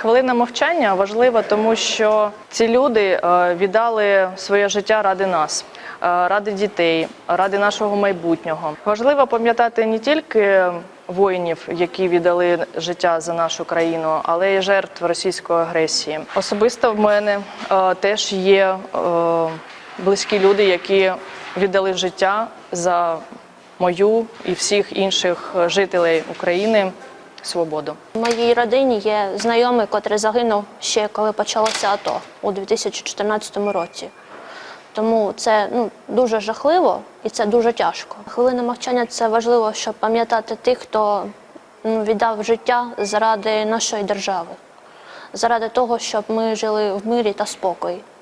Хвилина мовчання важлива, тому що ці люди е, віддали своє життя ради нас, е, ради дітей, ради нашого майбутнього. Важливо пам'ятати не тільки воїнів, які віддали життя за нашу країну, але й жертв російської агресії. Особисто в мене е, теж є близькі люди, які віддали життя за мою і всіх інших жителей України свободу. У моїй родині є знайомий, котрий загинув ще коли почалося АТО у 2014 році. Тому це ну, дуже жахливо і це дуже тяжко. Хвилина мовчання це важливо, щоб пам'ятати тих, хто ну, віддав життя заради нашої держави, заради того, щоб ми жили в мирі та спокої.